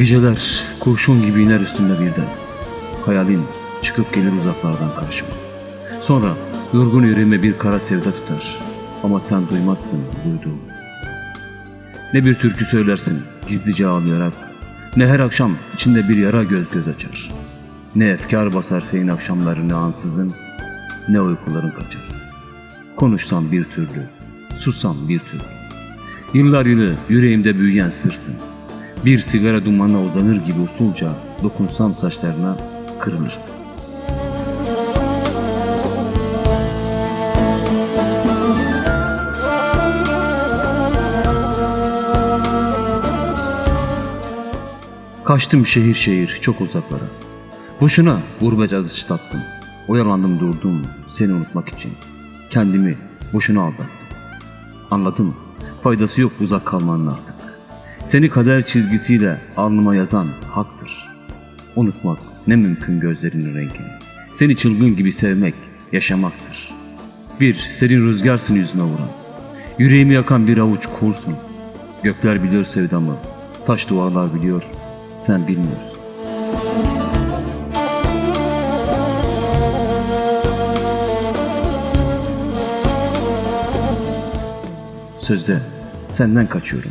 Geceler kurşun gibi iner üstümde birden. Hayalin çıkıp gelir uzaklardan karşıma. Sonra yorgun yüreğime bir kara sevda tutar. Ama sen duymazsın duyduğum. Ne bir türkü söylersin gizlice ağlayarak. Ne her akşam içinde bir yara göz göz açar. Ne efkar basar senin akşamlarını ansızın. Ne uykuların kaçar. Konuşsam bir türlü, sussam bir türlü. Yıllar yılı yüreğimde büyüyen sırsın. Bir sigara dumanına uzanır gibi usulca dokunsam saçlarına kırılırsın. Kaçtım şehir şehir çok uzaklara. Boşuna gurbet azıcı tattım. Oyalandım durdum seni unutmak için. Kendimi boşuna aldattım. Anladım. Faydası yok uzak kalmanın artık. Seni kader çizgisiyle alnıma yazan haktır. Unutmak ne mümkün gözlerinin rengini. Seni çılgın gibi sevmek yaşamaktır. Bir serin rüzgarsın yüzüme vuran. Yüreğimi yakan bir avuç kursun. Gökler biliyor sevdamı. Taş duvarlar biliyor. Sen bilmiyorsun. Sözde senden kaçıyorum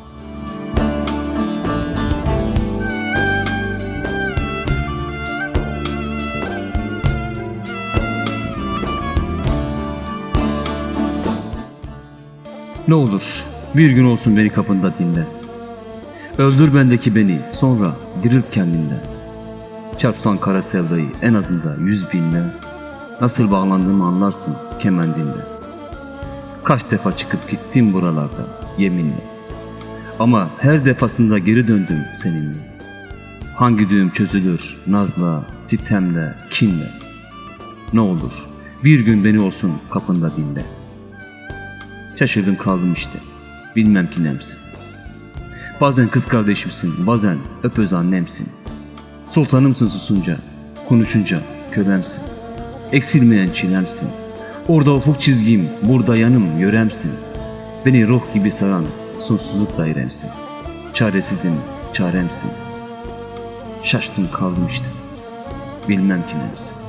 Ne olur bir gün olsun beni kapında dinle. Öldür bendeki beni sonra dirilt kendinde. Çarpsan kara sevdayı en azında yüz binle. Nasıl bağlandığımı anlarsın kemendinde. Kaç defa çıkıp gittim buralarda yeminle. Ama her defasında geri döndüm seninle. Hangi düğüm çözülür nazla, sitemle, kinle. Ne olur bir gün beni olsun kapında dinle. Şaşırdım kaldım işte. Bilmem ki nemsin. Bazen kız kardeşimsin, bazen öpöz annemsin. Sultanımsın susunca, konuşunca kölemsin. Eksilmeyen çilemsin. Orada ufuk çizgim, burada yanım yöremsin. Beni ruh gibi saran sonsuzluk dairemsin. Çaresizim, çaremsin. Şaştım kaldım işte. Bilmem ki nemsin.